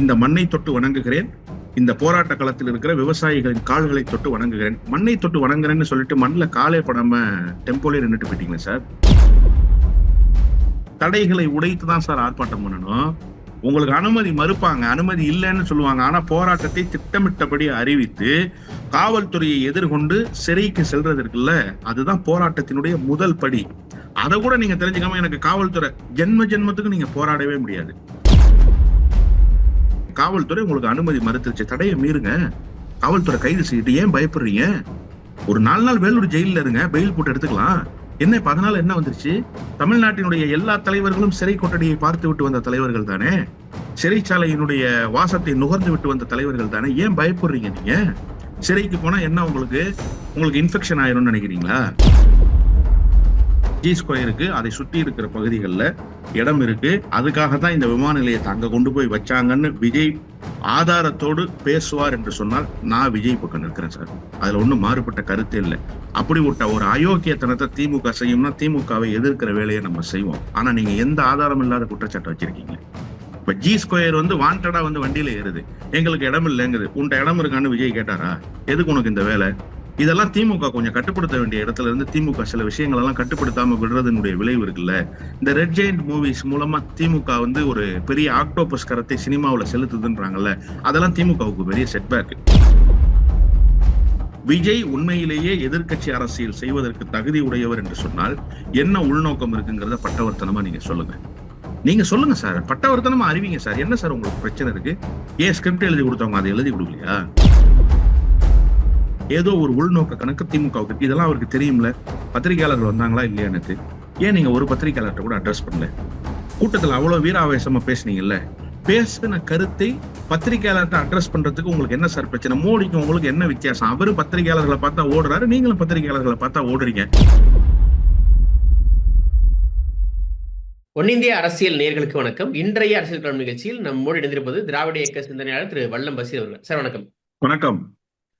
இந்த மண்ணை தொட்டு வணங்குகிறேன். இந்த போராட்ட களத்தில் இருக்கிற விவசாயிகளின் கால்களை தொட்டு வணங்குகிறேன். மண்ணை தொட்டு வணங்குறேன்னு சொல்லிட்டு மண்ணில் காலே படாம டெம்போலே நின்றுட்டு போயிட்டீங்களா சார்? தடைகளை உடைத்து தான் சார் ஆர்ப்பாட்டம் பண்ணணும். உங்களுக்கு அனுமதி மறுப்பாங்க. அனுமதி இல்லைன்னு சொல்லுவாங்க. ஆனா போராட்டத்தை திட்டமிட்டபடி அறிவித்து காவல்துறையை எதிர்கொண்டு சிறைக்கு செல்றது இருக்குல்ல அதுதான் போராட்டத்தினுடைய முதல் படி. அதை கூட நீங்க தெரிஞ்சுக்காம எனக்கு காவல்துறை ஜென்ம ஜென்மத்துக்கு நீங்க போராடவே முடியாது. காவல்துறை உங்களுக்கு அனுமதி மறுத்துருச்சு. தடையை மீறுங்க. காவல்துறை கைது செய்யிட்டு ஏன் பயப்படுறீங்க? ஒரு நாலு நாள் வேலூர் ஜெயில இருங்க. பெயில் போட்டு எடுத்துக்கலாம். என்ன இப்ப அதனால என்ன வந்துருச்சு? தமிழ்நாட்டினுடைய எல்லா தலைவர்களும் சிறை கொட்டடியை பார்த்து விட்டு வந்த தலைவர்கள் தானே? சிறைச்சாலையினுடைய வாசத்தை நுகர்ந்து விட்டு வந்த தலைவர்கள் தானே? ஏன் பயப்படுறீங்க நீங்க? சிறைக்கு போனா என்ன உங்களுக்கு? உங்களுக்கு இன்ஃபெக்ஷன் ஆயிரும்னு நினைக்கிறீங்களா? ஜி ஸ்கொயருக்கு அதை சுற்றி இருக்கிற பகுதிகளில் இடம் இருக்கு. அதுக்காக தான் இந்த விமான நிலையத்தை அங்க கொண்டு போய் வச்சாங்கன்னு விஜய் ஆதாரத்தோடு பேசுவார் என்று சொன்னால் நான் விஜய் பக்கம் நிற்கிறேன் சார். அதுல ஒன்றும் மாறுபட்ட கருத்தே இல்லை. அப்படி விட்ட ஒரு அயோக்கியத்தனத்தை திமுக செய்யும்னா திமுகவை எதிர்க்கிற வேலையை நம்ம செய்வோம். ஆனா நீங்க எந்த ஆதாரம் இல்லாத குற்றச்சாட்டை வச்சிருக்கீங்க? இப்ப ஜி ஸ்கொயர் வந்து வாண்டடா வந்து வண்டியில ஏறுது. எங்களுக்கு இடம் இல்லைங்குது. உன்ட்ட இடம் இருக்கான்னு விஜய் கேட்டாரா? எதுக்கு உனக்கு இந்த வேலை? இதெல்லாம் திமுக கொஞ்சம் கட்டுப்படுத்த வேண்டிய இடத்துல இருந்து திமுக சில விஷயங்கள் எல்லாம் கட்டுப்படுத்தாம விடுறதுனுடைய விளைவு இருக்குல்ல. இந்த ரெட் ஜெயிண்ட் மூவிஸ் மூலமா திமுக வந்து ஒரு பெரிய ஆக்டோபஸ் கரத்தை சினிமாவில் செலுத்துதுன்றாங்கல்ல அதெல்லாம் திமுகவுக்கு பெரிய செட்பேக் விஜய் உண்மையிலேயே எதிர்க்கட்சி அரசியல் செய்வதற்கு தகுதி உடையவர் என்று சொன்னால் என்ன உள்நோக்கம் இருக்குங்கிறத பட்டவர்த்தனமா நீங்க சொல்லுங்க. நீங்க சொல்லுங்க சார் பட்டவர்த்தனமா அறிவிங்க சார். என்ன சார் உங்களுக்கு பிரச்சனை இருக்கு? ஏன் ஸ்கிரிப்ட் எழுதி கொடுத்தவங்க அதை எழுதி கொடுக்கலையா? ஏதோ ஒரு உள்நோக்க கணக்கு திமுகவுக்கு இதெல்லாம் அவருக்கு தெரியும்ல. பத்திரிகையாளர்கள் வந்தாங்களா இல்லையா எனக்கு? ஏன் நீங்க ஒரு பத்திரிகையாளர்கிட்ட கூட அட்ரஸ் பண்ணல? கூட்டத்துல அவ்வளவு வீராவேசமா பேசுனீங்கல்ல. பேசின கருத்தை பத்திரிகையாளர்கிட்ட அட்ரஸ் பண்றதுக்கு உங்களுக்கு என்ன சார் பிரச்சனை? மோடிக்கு உங்களுக்கு என்ன வித்தியாசம்? அவரு பத்திரிகையாளர்களை பார்த்தா ஓடுறாரு நீங்களும் பத்திரிகையாளர்களை பார்த்தா ஓடுறீங்க. ஒன்னிந்திய அரசியல் நேர்களுக்கு வணக்கம். இன்றைய அரசியல் களம் நிகழ்ச்சியில் நம்மோடு இணைந்திருப்பது திராவிட இயக்க சிந்தனையாளர் திரு வல்லம் பசீர் அவர்கள். சார் வணக்கம். வணக்கம்.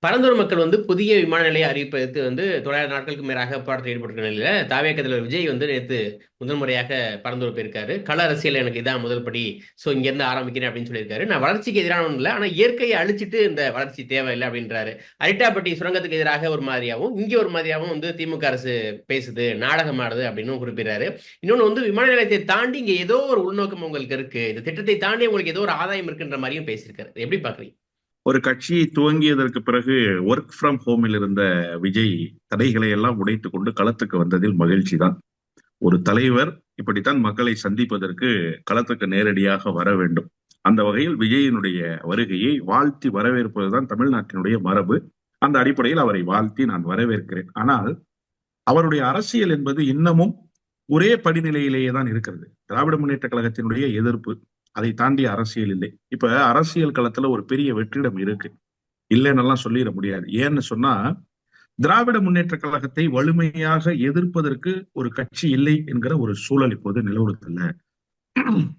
பரந்தூர் மக்கள் வந்து புதிய விமான நிலைய அறிவிப்பதற்கு வந்து தொள்ளாயிரம் நாட்களுக்கு மேலாக போராட்டத்தில் ஈடுபட்டிருக்க நிலையில் தாவேக தலைவர் விஜய் வந்து நேற்று முதல் முறையாக பரந்தூர் போயிருக்காரு. கள அரசியல் எனக்கு இதான் முதல் படி ஸோ இங்கேருந்து ஆரம்பிக்கிறேன் அப்படின்னு சொல்லியிருக்காரு. நான் வளர்ச்சிக்கு எதிரானவன் இல்லை ஆனால் இயற்கையை அழிச்சிட்டு இந்த வளர்ச்சி தேவையில்லை அப்படின்றாரு. அரிட்டாப்பட்டி சுரங்கத்துக்கு எதிராக ஒரு மாதிரியாகவும் இங்கே ஒரு மாதிரியாகவும் வந்து திமுக அரசு பேசுது நாடகமாடுது அப்படின்னு குறிப்பிடுறாரு. இன்னொன்று வந்து விமான நிலையத்தை தாண்டி இங்கே ஏதோ ஒரு உள்நோக்கம் உங்களுக்கு இருக்கு. இந்த திட்டத்தை தாண்டி உங்களுக்கு ஏதோ ஒரு ஆதாயம் இருக்குன்ற மாதிரியும் பேசியிருக்காரு. எப்படி பார்க்குறீங்க ஒரு கட்சியை துவங்கியதற்கு பிறகு ஒர்க் ஃப்ரம் ஹோமில் இருந்த விஜய் தடைகளை எல்லாம் உடைத்து கொண்டு களத்துக்கு வந்ததில் மகிழ்ச்சி தான் ஒரு தலைவர் இப்படித்தான் மக்களை சந்திப்பதற்கு களத்துக்கு நேரடியாக வர வேண்டும். அந்த வகையில் விஜயனுடைய வருகையை வாழ்த்தி வரவேற்பதுதான் தமிழ்நாட்டினுடைய மரபு. அந்த அடிப்படையில் அவரை வாழ்த்தி நான் வரவேற்கிறேன். ஆனால் அவருடைய அரசியல் என்பது இன்னமும் ஒரே படிநிலையிலேயே தான் இருக்கிறது. திராவிட முன்னேற்ற கழகத்தினுடைய எதிர்ப்பு அதை தாண்டி அரசியல் இல்லை. இப்ப அரசியல் களத்துல ஒரு பெரிய வெற்றிடம் இருக்கு. இல்லைன்னெல்லாம் சொல்லிட முடியாது. ஏன்னு சொன்னா திராவிட முன்னேற்ற கழகத்தை வலிமையாக எதிர்ப்பதற்கு ஒரு கட்சி இல்லை என்கிற ஒரு சூழல் இப்போது நிலவுறதில்ல.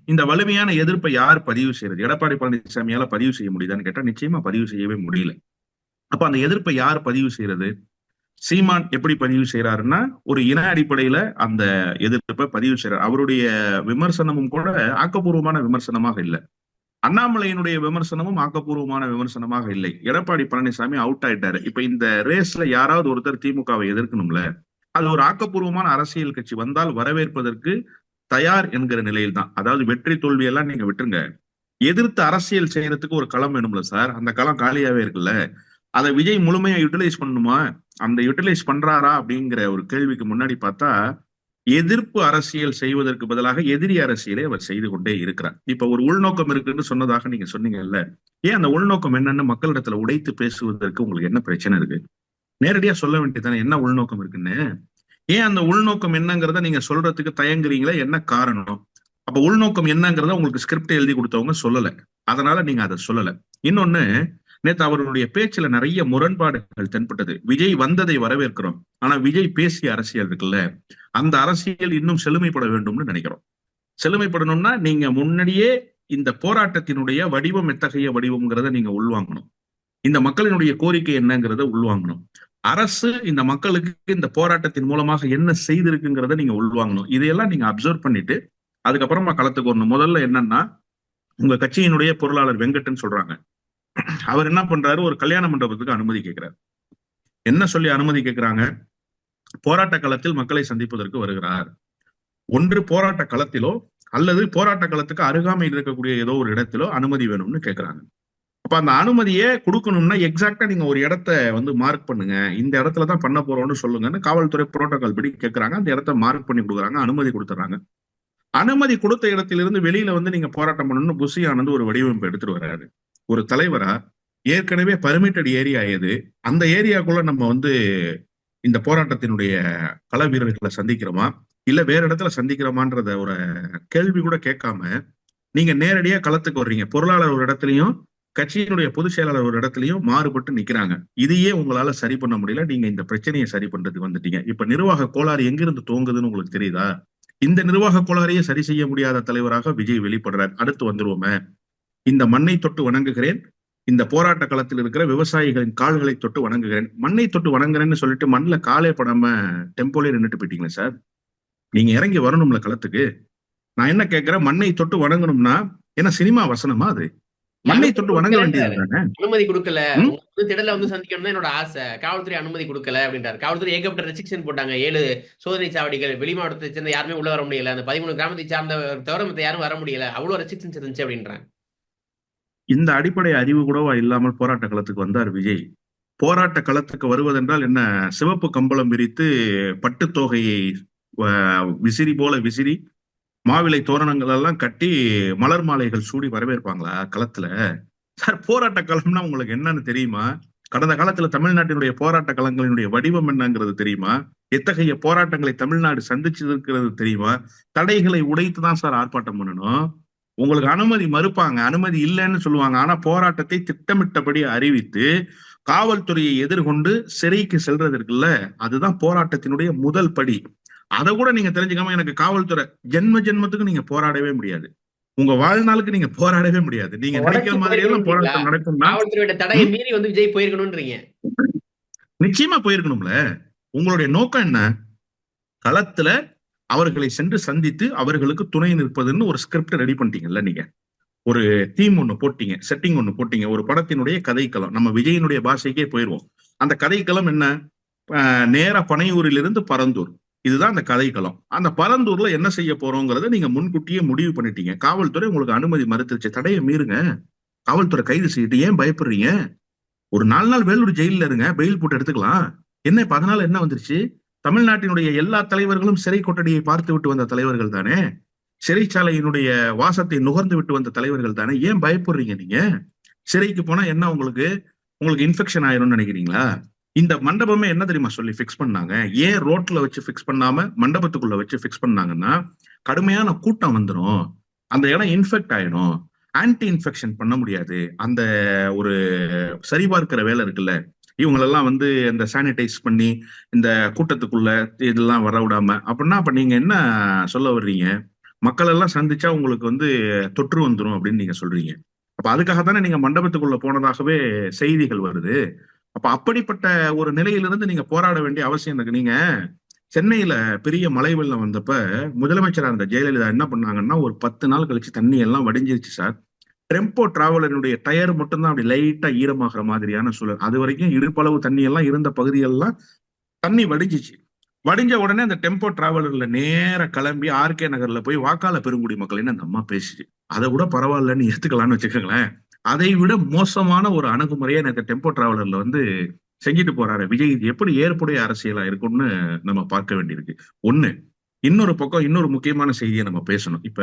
இந்த வலிமையான எதிர்ப்பை யார் பதிவு செய்யறது? எடப்பாடி பழனிசாமியால பதிவு செய்ய முடியுதான்னு கேட்டா நிச்சயமா பதிவு செய்யவே முடியல. அப்ப அந்த எதிர்ப்பை யார் பதிவு செய்யறது? சீமான் எப்படி பதிவு செய்யறாருன்னா ஒரு இன அடிப்படையில அந்த எதிர்ப்பை பதிவு செய்யறாரு அவருடைய விமர்சனமும் கூட ஆக்கப்பூர்வமான விமர்சனமாக இல்லை. அண்ணாமலையினுடைய விமர்சனமும் ஆக்கப்பூர்வமான விமர்சனமாக இல்லை. எடப்பாடி பழனிசாமி அவுட் ஆயிட்டாரு. இப்ப இந்த ரேஸ்ல யாராவது ஒருத்தர் திமுகவை எதிர்க்கணும்ல அது ஒரு ஆக்கப்பூர்வமான அரசியல் கட்சி வந்தால் வரவேற்பதற்கு தயார் என்கிற நிலையில் தான். அதாவது வெற்றி தோல்வி எல்லாம் நீங்க விட்டுருங்க. எதிர்த்து அரசியல் செய்யறதுக்கு ஒரு களம் வேணும்ல சார். அந்த களம் காலியாவே இருக்குல்ல. அதை விஜய் முழுமையா யூட்டிலைஸ் பண்ணணுமா? அந்த யூட்டிலைஸ் பண்றாரா அப்படிங்கிற ஒரு கேள்விக்கு முன்னாடி பார்த்தா எதிர்ப்பு அரசியல் செய்வதற்கு பதிலாக எதிரி அரசியலை அவர் செய்து கொண்டே இருக்கிறார். இப்ப ஒரு உள்நோக்கம் இருக்குன்னு சொன்னதாக நீங்க சொன்னீங்கல்ல ஏன் அந்த உள்நோக்கம் என்னன்னு மக்களிடத்துல உடைத்து பேசுவதற்கு உங்களுக்கு என்ன பிரச்சனை இருக்கு? நேரடியா சொல்ல வேண்டியதானே என்ன உள்நோக்கம் இருக்குன்னு? ஏன் அந்த உள்நோக்கம் என்னங்கிறத நீங்க சொல்றதுக்கு தயங்குறீங்களா என்ன காரணம்? அப்ப உள்நோக்கம் என்னங்கிறத உங்களுக்கு ஸ்கிரிப்ட் எழுதி கொடுத்தவங்க சொல்லல. அதனால நீங்க அதை சொல்லலை. இன்னொன்னு நேத்து அவர்களுடைய பேச்சுல நிறைய முரண்பாடுகள் தென்பட்டது. விஜய் வந்ததை வரவேற்கிறோம். ஆனா விஜய் பேசிய அரசியல் இருக்குல்ல அந்த அரசியல் இன்னும் செழுமைப்பட வேண்டும்னு நினைக்கிறோம். செழுமைப்படணும்னா நீங்க முன்னாடியே இந்த போராட்டத்தினுடைய வடிவம் எத்தகைய வடிவம்ங்கிறத நீங்க உள்வாங்கணும். இந்த மக்களினுடைய கோரிக்கை என்னங்கிறத உள்வாங்கணும். அரசு இந்த மக்களுக்கு இந்த போராட்டத்தின் மூலமாக என்ன செய்திருக்குங்கிறத நீங்க உள்வாங்கணும். இதையெல்லாம் நீங்க அப்சர்வ் பண்ணிட்டு அதுக்கப்புறமா களத்துக்கு வரணும். முதல்ல என்னன்னா உங்க கட்சியினுடைய பொருளாளர் வெங்கட்னு சொல்றாங்க. அவர் என்ன பண்றாரு? ஒரு கல்யாண மண்டபத்துக்கு அனுமதி கேட்கிறார் என்ன சொல்லி அனுமதி கேட்கிறாங்க போராட்ட களத்தில் மக்களை சந்திப்பதற்கு வருகிறார். ஒன்று போராட்ட களத்திலோ அல்லது போராட்ட களத்துக்கு அருகாமையில் இருக்கக்கூடிய ஏதோ ஒரு இடத்திலோ அனுமதி வேணும்னு கேட்கிறாங்க அப்ப அந்த அனுமதியை கொடுக்கணும்னா எக்ஸாக்டா நீங்க ஒரு இடத்த வந்து மார்க் பண்ணுங்க. இந்த இடத்துல தான் பண்ண போறோம்னு சொல்லுங்கன்னு காவல்துறை புரோட்டோகால் படி கேட்கறாங்க அந்த இடத்த மார்க் பண்ணி கொடுக்குறாங்க. அனுமதி கொடுத்துறாங்க அனுமதி கொடுத்த இடத்திலிருந்து வெளியில வந்து நீங்க போராட்டம் பண்ணணும்னு புசி ஆனந்த் ஒரு வடிவமைப்பு எடுத்துட்டு வர்றாரு. ஒரு தலைவரா ஏற்கனவே பர்மிட்டட் ஏரியா எது அந்த ஏரியாக்குள்ள நம்ம வந்து இந்த போராட்டத்தினுடைய கள வீரர்களை சந்திக்கிறோமா? இல்ல வேற இடத்துல சந்திக்கிறோமான்றத ஒரு கேள்வி கூட கேட்காம நீங்க நேரடியா களத்துக்கு வர்றீங்க. பொருளாளர் ஒரு இடத்துலயும் கட்சியினுடைய பொதுச் செயலாளர் ஒரு இடத்துலயும் மாறுபட்டு நிக்கிறாங்க. இதையே உங்களால சரி பண்ண முடியல. நீங்க இந்த பிரச்சனையை சரி பண்றதுக்கு வந்துட்டீங்க. இப்ப நிர்வாக கோளாறு எங்கிருந்து தோங்குதுன்னு உங்களுக்கு தெரியுதா? இந்த நிர்வாக கோளாறையே சரி செய்ய முடியாத தலைவராக விஜய் வெளிப்படுறார். அடுத்து வந்துருவோமே. இந்த மண்ணை தொட்டு வணங்குகிறேன். இந்த போராட்ட களத்தில் இருக்கிற விவசாயிகளின் கால்களை தொட்டு வணங்குகிறேன். மண்ணை தொட்டு வணங்குறேன்னு சொல்லிட்டு மண்ணில் காலே படாம டெம்போலே நின்றுட்டு போயிட்டீங்களே சார் நீங்க இறங்கி வரணும்ல களத்துக்கு. நான் என்ன கேட்கிறேன்? மண்ணை தொட்டு வணங்கணும்னா என்ன சினிமா வசனமா அது? மண்ணை தொட்டு வணங்க வேண்டியது அனுமதி கொடுக்கல. திடல வந்து சந்திக்கணும் என்னோட ஆசை. காவல்துறை அனுமதி கொடுக்கல அப்படின்றாரு. காவல்துறை ஏகப்பட்ட ரெஸ்ட்ரிக்ஷன் போட்டாங்க. ஏழு சோதனை சாவடிகள் வெளி மாவட்டத்தை சேர்ந்த யாருமே உள்ள வர முடியல. அந்த பதிமூணு கிராமத்தை சார்ந்த தவிர மத்த யாரும் வர முடியல. அவ்வளவு ரெஸ்ட்ரிக்ஷன்ஸ் இருந்துச்சு அப்படின்றாங்க இந்த அடிப்படை அறிவு கூடவா இல்லாமல் போராட்ட களத்துக்கு வந்தார் விஜய். போராட்ட களத்துக்கு வருவதென்றால் என்ன? சிவப்பு கம்பளம் விரித்து பட்டுத்தொகையை விசிறி போல விசிறி மாவிலை தோரணங்கள் எல்லாம் கட்டி மலர் மாலைகள் சூடி வரவேற்பாங்களா களத்துல? சார் போராட்ட களம்னா உங்களுக்கு என்னன்னு தெரியுமா? கடந்த காலத்துல தமிழ்நாட்டினுடைய போராட்ட களங்களினுடைய வடிவம் என்னங்கிறது தெரியுமா? எத்தகைய போராட்டங்களை தமிழ்நாடு சந்திச்சிருக்கிறது தெரியுமா? தடைகளை உடைத்து தான் சார் ஆர்ப்பாட்டம் பண்ணணும். உங்களுக்கு அனுமதி மறுப்பாங்க. அனுமதி இல்லைன்னு சொல்லுவாங்க. ஆனா போராட்டத்தை திட்டமிட்டபடி அறிவித்து காவல்துறையை எதிர்கொண்டு சிறைக்கு செல்றது இருக்குல்ல அதுதான் போராட்டத்தினுடைய முதல் படி. அதை கூட நீங்க தெரிஞ்சுக்காம எனக்கு காவல்துறை ஜென்ம ஜென்மத்துக்கு நீங்க போராடவே முடியாது. உங்க வாழ்நாளுக்கு நீங்க போராடவே முடியாது. நீங்க நினைக்கிற மாதிரி எல்லாம் போராட்டம் காவல்துறையோட தடையை மீறி வந்து விஜய் போயிருக்கணும்ன்றீங்க நிச்சயமா போயிருக்கணும்ல. உங்களுடைய நோக்கம் என்ன? களத்துல அவர்களை சென்று சந்தித்து அவர்களுக்கு துணை நிற்பதுன்னு ஒரு ஸ்கிரிப்ட் ரெடி பண்ணிட்டீங்கல்ல நீங்க. ஒரு தீம் ஒண்ணு போட்டீங்க செட்டிங் ஒண்ணு போட்டீங்க ஒரு படத்தினுடைய கதைக்களம். நம்ம விஜயனுடைய பாஷைக்கே போயிருவோம். அந்த கதைக்களம் என்ன? நேரா பனையூரிலிருந்து பரந்தூர். இதுதான் அந்த கதைக்களம். அந்த பரந்தூர்ல என்ன செய்ய போறோங்கிறத நீங்க முன்கூட்டியே முடிவு பண்ணிட்டீங்க. காவல்துறை உங்களுக்கு அனுமதி மறுத்துருச்சு. தடையை மீறுங்க. காவல்துறை கைது செய்யிட்டு ஏன் பயப்படுறீங்க? ஒரு நாலு நாள் வேலூர் ஜெயில இருங்க. பெயில் போட்டு எடுத்துக்கலாம். என்ன இப்ப அதனால என்ன வந்துருச்சு? தமிழ்நாட்டினுடைய எல்லா தலைவர்களும் சிறை கொட்டடியை பார்த்து விட்டு வந்த தலைவர்கள் தானே? சிறைச்சாலையினுடைய வாசத்தை நுகர்ந்து விட்டு வந்த தலைவர்கள் தானே? ஏன் பயப்படுறீங்க நீங்க? சிறைக்கு போனா என்ன உங்களுக்கு? உங்களுக்கு இன்ஃபெக்ஷன் ஆயிரும்னு நினைக்கிறீங்களா? இந்த மண்டபமே என்ன தெரியுமா சொல்லி ஃபிக்ஸ் பண்ணாங்க? ஏன் ரோட்ல வச்சு ஃபிக்ஸ் பண்ணாம மண்டபத்துக்குள்ள வச்சு ஃபிக்ஸ் பண்ணாங்கன்னா கடுமையான கூட்டம் வந்துடும் அந்த இடம் இன்ஃபெக்ட் ஆயிடும். ஆன்டி இன்ஃபெக்ஷன் பண்ண முடியாது. அந்த ஒரு சரிபார்க்கிற வேலை இருக்குல்ல? இவங்களெல்லாம் வந்து இந்த சானிடைஸ் பண்ணி இந்த கூட்டத்துக்குள்ள இதெல்லாம் வர விடாம அப்படின்னா அப்ப நீங்க என்ன சொல்ல வர்றீங்க? மக்கள் எல்லாம் சந்திச்சா உங்களுக்கு வந்து தொற்று வந்துடும் அப்படின்னு நீங்க சொல்றீங்க. அப்ப அதுக்காக தானே நீங்க மண்டபத்துக்குள்ள போனதாகவே செய்திகள் வருது. அப்ப அப்படிப்பட்ட ஒரு நிலையிலிருந்து நீங்க போராட வேண்டிய அவசியம் இருக்கு. நீங்க சென்னையில பெரிய மழை வெள்ளம் வந்தப்ப முதலமைச்சரா இருந்த ஜெயலலிதா என்ன பண்ணாங்கன்னா ஒரு பத்து நாள் கழிச்சு தண்ணி எல்லாம் வடிஞ்சிருச்சு சார். டெம்போ டிராவலரினுடைய டயர் மட்டும்தான் அப்படி லைட்டா ஈரமாகிற மாதிரியான சூழல். அது வரைக்கும் இடுப்பளவு தண்ணி எல்லாம் இருந்த பகுதியெல்லாம் தண்ணி வடிஞ்சிச்சு. வடிஞ்ச உடனே அந்த டெம்போ டிராவலர்ல நேர கிளம்பி ஆர்கே நகர்ல போய் வாக்காள பெருங்குடி மக்கள்னு அந்த அம்மா பேசிச்சு. அதை விட பரவாயில்லன்னு எடுத்துக்கலாம்னு வச்சுக்கோங்களேன். அதை விட மோசமான ஒரு அணுகுமுறையை எனக்கு டெம்போ டிராவலர்ல வந்து செஞ்சுட்டு போறாரு. விஜய் இது எப்படி ஏற்புடைய அரசியலா இருக்கும்னு நம்ம பார்க்க வேண்டியிருக்கு. ஒண்ணு இன்னொரு பக்கம் இன்னொரு முக்கியமான செய்தியை நம்ம பேசணும். இப்ப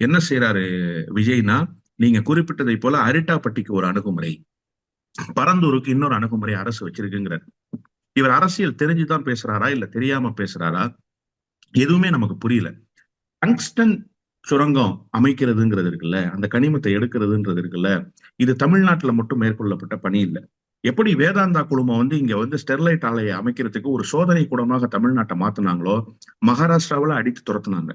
என்ன செய்யறாரு விஜய்னா நீங்க குறிப்பிட்டதை போல அரிட்டாப்பட்டிக்கு ஒரு அணுகுமுறை பரந்தூருக்கு இன்னொரு அணுகுமுறை அரசு வச்சிருக்குங்கிறார். இவர் அரசியல் தெரிஞ்சுதான் பேசுறாரா இல்ல தெரியாம பேசுறாரா? எதுவுமே நமக்கு புரியல. டங்ஸ்டன் சுரங்கம் அமைக்கிறதுங்கிறது இருக்குல்ல அந்த கனிமத்தை எடுக்கிறதுன்றது இருக்குல்ல இது தமிழ்நாட்டுல மட்டும் மேற்கொள்ளப்பட்ட பணி இல்லை. எப்படி வேதாந்தா குழுமம் வந்து இங்க வந்து ஸ்டெர்லைட் ஆலையை அமைக்கிறதுக்கு ஒரு சோதனை கூடமாக தமிழ்நாட்டை மாத்தினாங்களோ மகாராஷ்டிராவில் அடித்து துரத்துனாங்க.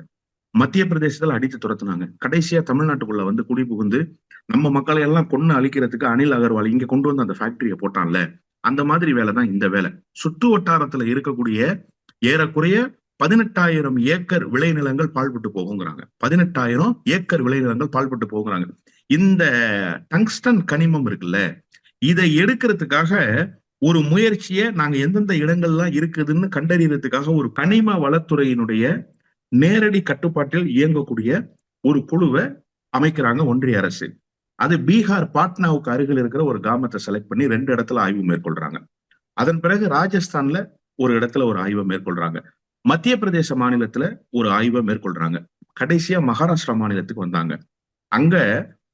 மத்திய பிரதேசத்துல அடித்து துரத்துனாங்க. கடைசியா தமிழ்நாட்டுக்குள்ள வந்து குடி புகுந்து நம்ம மக்களை எல்லாம் கொண்டு அழிக்கிறதுக்கு அனில் அகர்வால் இங்க கொண்டு வந்து அந்த ஃபேக்டரியை போட்டான்ல. அந்த மாதிரி வேலை தான் இந்த வேலை. சுற்று வட்டாரத்துல இருக்கக்கூடிய ஏறக்குறைய பதினெட்டாயிரம் ஏக்கர் விளைநிலங்கள் பாழ்பட்டு போகுங்கிறாங்க. பதினெட்டாயிரம் ஏக்கர் விளைநிலங்கள் பால்பட்டு போகுறாங்க. இந்த டங்ஸ்டன் கனிமம் இருக்குல்ல இதை எடுக்கிறதுக்காக ஒரு முயற்சியை நாங்க எந்தெந்த இடங்கள்லாம் இருக்குதுன்னு கண்டறியறதுக்காக ஒரு கனிம வளத்துறையினுடைய நேரடி கட்டுப்பாட்டில் இயங்கக்கூடிய ஒரு குழுவை அமைக்கிறாங்க ஒன்றிய அரசு. அது பீகார் பாட்னாவுக்கு அருகில் இருக்கிற ஒரு கிராமத்தை செலக்ட் பண்ணி ரெண்டு இடத்துல ஆய்வு மேற்கொள்றாங்க. அதன் பிறகு ராஜஸ்தான்ல ஒரு இடத்துல ஒரு ஆய்வை மேற்கொள்றாங்க. மத்திய பிரதேச மாநிலத்துல ஒரு ஆய்வை மேற்கொள்றாங்க. கடைசியா மகாராஷ்டிரா மாநிலத்துக்கு வந்தாங்க. அங்க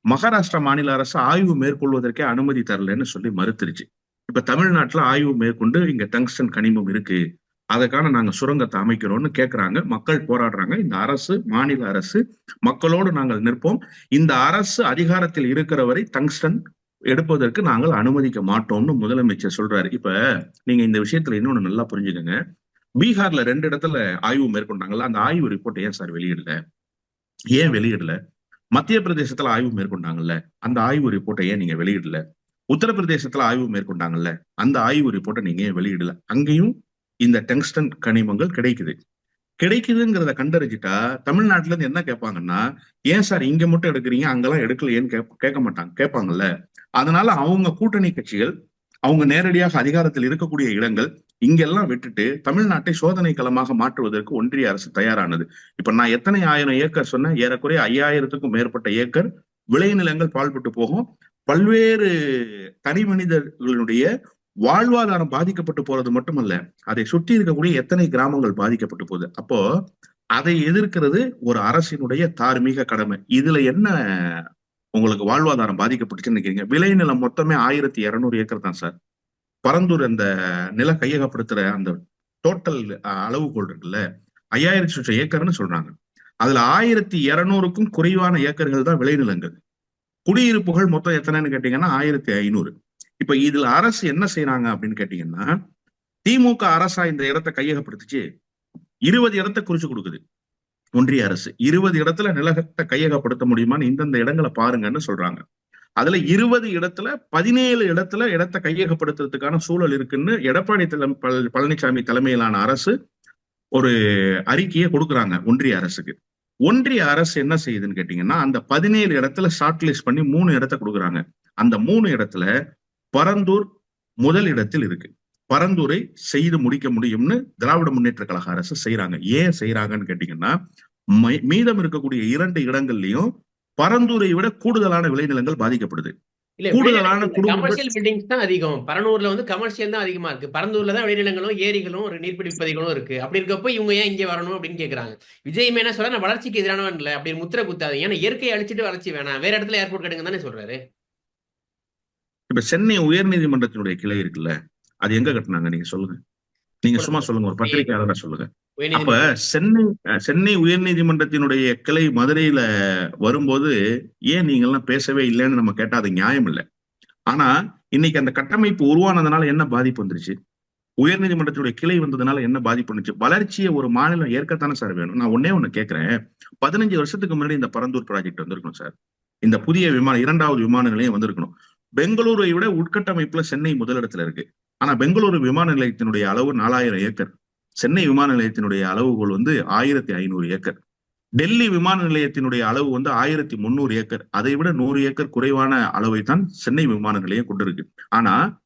மகாராஷ்டிரா மாநில அரசு ஆய்வு மேற்கொள்வதற்கே அனுமதி தரலன்னு சொல்லி மறுத்துருச்சு. இப்ப தமிழ்நாட்டுல ஆய்வு மேற்கொண்டு இங்க டங்ஸ்டன் கனிமம் இருக்கு. அதற்கான நாங்க சுரங்கத்தை அமைக்கிறோம்னு கேட்குறாங்க மக்கள் போராடுறாங்க. இந்த அரசு மாநில அரசு மக்களோடு நாங்கள் நிற்போம். இந்த அரசு அதிகாரத்தில் இருக்கிற வரை டங்ஸ்டன் எடுப்பதற்கு நாங்கள் அனுமதிக்க மாட்டோம்னு முதலமைச்சர் சொல்றாரு. இப்ப நீங்க இந்த விஷயத்துல இன்னொன்னு நல்லா புரிஞ்சுக்கங்க. பீகார்ல ரெண்டு இடத்துல ஆய்வு மேற்கொண்டாங்கல்ல அந்த ஆய்வு ரிப்போர்ட் ஏன் சார் வெளியிடல? ஏன் வெளியிடல? மத்திய பிரதேசத்துல ஆய்வு மேற்கொண்டாங்கல்ல அந்த ஆய்வு ரிப்போர்ட்டை ஏன் நீங்க வெளியிடல? உத்தரப்பிரதேசத்துல ஆய்வு மேற்கொண்டாங்கல்ல அந்த ஆய்வு ரிப்போர்ட்டை நீங்க ஏன் வெளியிடல? அங்கேயும் இந்த டங்ஸ்டன் கனிமங்கள் கிடைக்குது. கிடைக்குதுங்கிறத கண்டறிஞ்சிட்டா தமிழ்நாட்டுல இருந்து என்ன கேட்பாங்கன்னா ஏன் சார் இங்க மட்டும் எடுக்கிறீங்க அங்கெல்லாம் எடுக்கலையேன்னு கேட்க மாட்டாங்க கேட்பாங்கல்ல. அதனால அவங்க கூட்டணி கட்சிகள் அவங்க நேரடியாக அதிகாரத்தில் இருக்கக்கூடிய இடங்கள் இங்கெல்லாம் விட்டுட்டு தமிழ்நாட்டை சோதனை களமாக மாற்றுவதற்கு ஒன்றிய அரசு தயாரானது. இப்ப நான் எத்தனை ஆயிரம் ஏக்கர் சொன்னேன் ஏறக்குறைய ஐயாயிரத்துக்கும் மேற்பட்ட ஏக்கர் விளைநிலங்கள் பால்பட்டு போகும். பல்வேறு தனி மனிதர்களுடைய வாழ்வாதாரம் பாதிக்கப்பட்டு போறது மட்டுமல்ல அதை சுற்றி இருக்கக்கூடிய எத்தனை கிராமங்கள் பாதிக்கப்பட்டு போகுது? அப்போ அதை எதிர்க்கிறது ஒரு அரசினுடைய தார்மீக கடமை. இதுல என்ன உங்களுக்கு வாழ்வாதாரம் பாதிக்கப்பட்டுச்சுன்னு நினைக்கிறீங்க? விளைநிலம் மொத்தமே ஆயிரத்தி இருநூறு ஏக்கர் தான் சார். பரந்தூர் அந்த நில கையகப்படுத்துற அந்த டோட்டல் அளவுகோல் இருக்குல்ல ஐயாயிரத்தி சுற்ற ஏக்கர்னு சொல்றாங்க. அதுல ஆயிரத்தி இருநூறுக்கும் குறைவான ஏக்கர்கள் தான் விளைநிலங்கள் குடியிருப்புகள் மொத்தம் எத்தனைன்னு கேட்டீங்கன்னா ஆயிரத்தி ஐநூறு. இப்ப இதுல அரசு என்ன செய்யறாங்க அப்படின்னு கேட்டீங்கன்னா திமுக அரசா இந்த இடத்த கையகப்படுத்துச்சு. இருபது இடத்த குறிச்சு கொடுக்குது. ஒன்றிய அரசு. இருபது இடத்துல நிலத்தை கையகப்படுத்த முடியுமான்னு இந்தந்த இடங்களை பாருங்கன்னு சொல்றாங்க. அதுல இருபது இடத்துல பதினேழு இடத்துல இடத்தை கையகப்படுத்துறதுக்கான சூழல் இருக்குன்னு எடப்பாடி பழனிசாமி தலைமையிலான அரசு ஒரு அறிக்கையை கொடுக்குறாங்க ஒன்றிய அரசுக்கு. ஒன்றிய அரசு என்ன செய்யுதுன்னு கேட்டீங்கன்னா அந்த பதினேழு இடத்துல ஷார்ட் லிஸ்ட் பண்ணி மூணு இடத்த கொடுக்குறாங்க. அந்த மூணு இடத்துல பரந்தூர் முதல் இடத்தில் இருக்கு. பரந்தூரை செய்து முடிக்க முடியும்னு திராவிட முன்னேற்ற கழக அரசு செய்யறாங்க ஏன் செய்யறாங்கன்னு கேட்டீங்கன்னா மீதம் இருக்கக்கூடிய இரண்டு இடங்கள்லயும் பரந்தூரை விட கூடுதலான விளைநிலங்கள் பாதிக்கப்படுது. கூடுதலான கமர்ஷியல் பில்டிங்ஸ் தான் அதிகம். பரனூர்ல வந்து கமர்ஷியல் தான் அதிகமா இருக்கு. பரந்தூர்ல தான் விளைநிலங்களும் ஏரிகளும் ஒரு நீர்பிடிப்பு பதிகளும் இருக்கு. அப்படி இருக்கப்போ இவங்க ஏன் இங்க வரணும் அப்படின்னு கேக்குறாங்க. விஜய் என்ன நான் வளர்ச்சிக்கு எதிரானவன் இல்ல. அப்படி முத்திர குத்தாது ஏன்னா இயற்கையை அழிச்சிட்டு வளர்ச்சி வேணாம். வேற இடத்துல ஏர்போர்ட் கட்டுங்க தானே சொல்றாரு. இப்ப சென்னை உயர் நீதிமன்றத்தினுடைய கிளை இருக்குல்ல அது எங்க கட்டினாங்க நீங்க சொல்லுங்க. நீங்க சும்மா சொல்லுங்க ஒரு பத்திரிகையாளரா சொல்லுங்க. அப்ப சென்னை சென்னை உயர் நீதிமன்றத்தினுடைய கிளை மதுரையில வரும்போது ஏன் நீங்க எல்லாம் பேசவே இல்லைன்னு நம்ம கேட்டா அது நியாயம் இல்லை. ஆனா இன்னைக்கு அந்த கட்டமைப்பு உருவானதுனால என்ன பாதிப்பு வந்துருச்சு? உயர் நீதிமன்றத்துடைய கிளை வந்ததுனால என்ன பாதிப்பு வந்துச்சு வளர்ச்சியை ஒரு மாநிலம் ஏற்கத்தானே சார் வேணும். நான் ஒன்னே ஒண்ணு கேட்கிறேன் பதினஞ்சு வருஷத்துக்கு முன்னாடி இந்த பரந்தூர் ப்ராஜெக்ட் வந்திருக்கணும் சார். இந்த புதிய விமான இரண்டாவது விமான நிலையம் வந்திருக்கணும். பெங்களூரை விட உட்கட்டமைப்புல சென்னை முதலிடத்துல இருக்கு. ஆனா பெங்களூரு விமான நிலையத்தினுடைய அளவு நாலாயிரம் ஏக்கர். சென்னை விமான நிலையத்தினுடைய அளவுகோல் வந்து ஆயிரத்தி ஐநூறு ஏக்கர். டெல்லி விமான நிலையத்தினுடைய அளவு வந்து ஆயிரத்தி முந்நூறு ஏக்கர். அதை விட நூறு ஏக்கர் குறைவான அளவை தான் சென்னை விமான நிலையம் கொண்டிருக்கு. ஆனா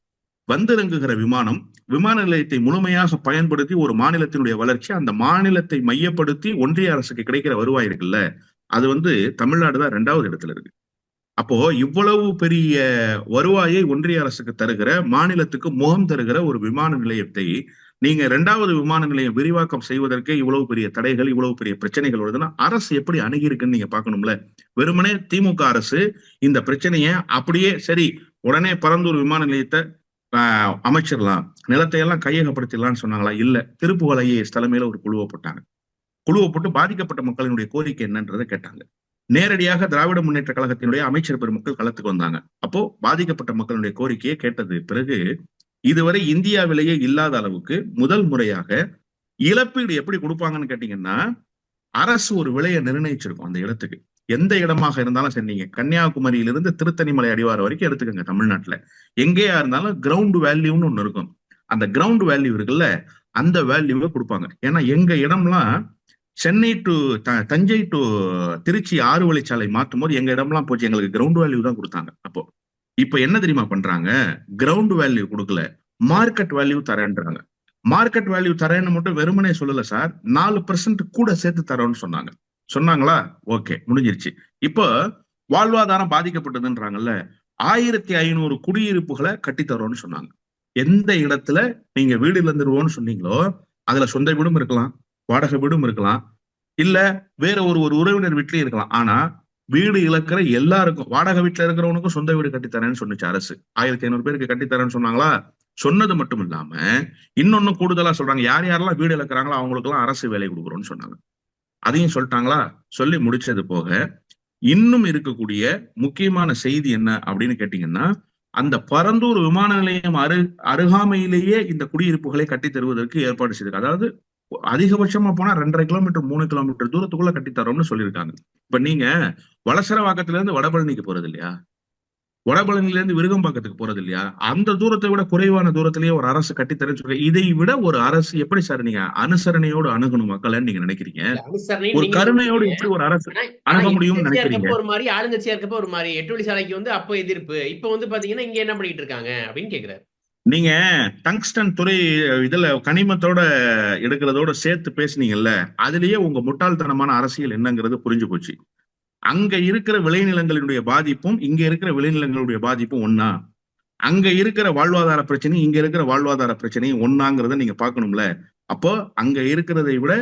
வந்திறங்குகிற விமானம் விமான நிலையத்தை முழுமையாக பயன்படுத்தி ஒரு மாநிலத்தினுடைய வளர்ச்சி அந்த மாநிலத்தை மையப்படுத்தி ஒன்றிய அரசுக்கு கிடைக்கிற வருவாய் இருக்குல்ல அது வந்து தமிழ்நாடு தான் ரெண்டாவது இடத்துல இருக்கு. அப்போ இவ்வளவு பெரிய வருவாயை ஒன்றிய அரசுக்கு தருகிற மாநிலத்துக்கு முகம் தருகிற ஒரு விமான நிலையத்தை நீங்க ரெண்டாவது விமான நிலையம் விரிவாக்கம் செய்வதற்கே இவ்வளவு பெரிய தடைகள் இவ்வளவு பெரிய பிரச்சனைகள் வருதுன்னா அரசு எப்படி அணுகிருக்குன்னு நீங்க பாக்கணும்ல வெறுமனே திமுக அரசு இந்த பிரச்சனைய அப்படியே சரி உடனே பரந்தூர் விமான நிலையத்தை அமைச்சிடலாம். நிலத்தை எல்லாம் கையகப்படுத்திடலாம்னு சொன்னாங்களா? இல்ல. திருப்புகழ் ஐஏஎஸ் தலைமையில ஒரு குழுவை போட்டாங்க. குழுவை போட்டு பாதிக்கப்பட்ட மக்களினுடைய கோரிக்கை என்னன்றதை கேட்டாங்க. நேரடியாக திராவிட முன்னேற்ற கழகத்தினுடைய அமைச்சர் பெருமக்கள் களத்துக்கு வந்தாங்க. அப்போ பாதிக்கப்பட்ட மக்களுடைய கோரிக்கையை கேட்டது பிறகு இதுவரை இந்தியாவிலேயே இல்லாத அளவுக்கு முதல் முறையாக இழப்பீடு எப்படி கொடுப்பாங்கன்னு கேட்டீங்கன்னா அரசு ஒரு விலையை நிர்ணயிச்சிருக்கும் அந்த இடத்துக்கு. எந்த இடமாக இருந்தாலும் சரி நீங்க கன்னியாகுமரியிலிருந்து திருத்தணிமலை அடிவாரம் வரைக்கும் எடுத்துக்கோங்க தமிழ்நாட்டுல. எங்கேயா இருந்தாலும் கிரவுண்ட் வேல்யூன்னு ஒண்ணு இருக்கும். அந்த கிரவுண்ட் வேல்யூ இருக்குல்ல அந்த வேல்யூவை கொடுப்பாங்க. ஏன்னா எங்க இடம்லாம் சென்னை டு தஞ்சை டு திருச்சி ஆறு வழிச்சாலை மாற்றும் போது எங்க இடம்லாம் போச்சு எங்களுக்கு கிரவுண்ட் வேல்யூ தான் கொடுத்தாங்க. அப்போ இப்ப என்ன தெரியுமா பண்றாங்க? கிரவுண்ட் வேல்யூ கொடுக்கல. மார்க்கெட் வேல்யூ தரேன்றாங்க. மார்க்கெட் வேல்யூ தரேன்னு மட்டும் வெறுமனே சொல்லல சார். நாலு பெர்சன்ட் கூட சேர்த்து தரோன்னு சொன்னாங்க. சொன்னாங்களா? ஓகே முடிஞ்சிருச்சு. இப்போ வாழ்வாதாரம் பாதிக்கப்பட்டதுன்றாங்கல்ல ஆயிரத்தி ஐநூறு குடியிருப்புகளை கட்டித்தரோன்னு சொன்னாங்க. எந்த இடத்துல? நீங்க வீடு இழந்துருவோம்னு சொன்னீங்களோ அதுல சொந்த வீடும் இருக்கலாம். வாடகை வீடும் இருக்கலாம். இல்ல வேற ஒரு ஒரு உறவினர் வீட்லயும் இருக்கலாம். ஆனா வீடு இழக்கிற எல்லாருக்கும் வாடகை வீட்டுல இருக்கிறவனுக்கும் சொந்த வீடு கட்டித்தரேன்னு சொன்னிச்சு அரசு. ஆயிரத்தி ஐநூறு பேருக்கு கட்டித்தரேன்னு சொன்னாங்களா? சொன்னது மட்டும் இல்லாம இன்னொன்னு கூடுதலா சொல்றாங்க. யார் யாரெல்லாம் வீடு இழக்கிறாங்களோ அவங்களுக்கு எல்லாம் அரசு வேலை கொடுக்குறோம்னு சொன்னாங்க. அதையும் சொல்லிட்டாங்களா? சொல்லி முடிச்சது போக இன்னும் இருக்கக்கூடிய முக்கியமான செய்தி என்ன அப்படின்னு கேட்டீங்கன்னா அந்த பரந்தூர் விமான நிலையம் அரு அருகாமையிலேயே இந்த குடியிருப்புகளை கட்டி தருவதற்கு ஏற்பாடு செய்திருக்கு அதாவது அதிகபட்சமா போனா ரெண்டரை கிலோமீட்டர் மூணு கிலோமீட்டர் தூரத்துக்குள்ள கட்டி தரோம்னு சொல்லியிருக்காங்க. இப்ப நீங்க வளசரவாக்கத்துல இருந்து வடபழனிக்கு போறது இல்லையா வடபழனில இருந்து விருகம்பாக்கத்துக்கு போறது இல்லையா அந்த தூரத்தை விட குறைவான தூரத்திலேயே ஒரு அரசு கட்டித்தரேன்னு சொல்லி இதை விட ஒரு அரசு எப்படி சார் நீங்க அனுசரணையோடு அணுகணும் மக்கள்னு நீங்க நினைக்கிறீங்க? ஒரு கருணையோடு. எப்படி ஒரு அரசு அணுக எதிர்க்கட்சியா நினைக்கிறீங்க? ஒரு மாதிரி ஆளுங்கட்சியா இருக்கப்ப ஒரு மாதிரி எட்டு வழி சாலைக்கு வந்து அப்போ எதிர்ப்பு. இப்ப வந்து பாத்தீங்கன்னா இங்க என்ன பண்ணிட்டு இருக்காங்க அப்படின்னு கேக்குறாரு. நீங்க டங்ஸ்டன் துறை இதுல கனிமத்தோட எடுக்கிறதோட சேர்த்து பேசுனீங்கல்ல அதுலயே உங்க முட்டாள்தனமான அரசியல் என்னங்கிறது புரிஞ்சு போச்சு. அங்க இருக்கிற விளைநிலங்களினுடைய பாதிப்பும் இங்க இருக்கிற விளைநிலங்களுடைய பாதிப்பும் ஒன்னா அங்க இருக்கிற வாழ்வாதார பிரச்சனையும் இங்க இருக்கிற வாழ்வாதார பிரச்சனையும் ஒன்னாங்கிறத நீங்க பாக்கணும்ல அப்போ அங்க இருக்கிறதை விட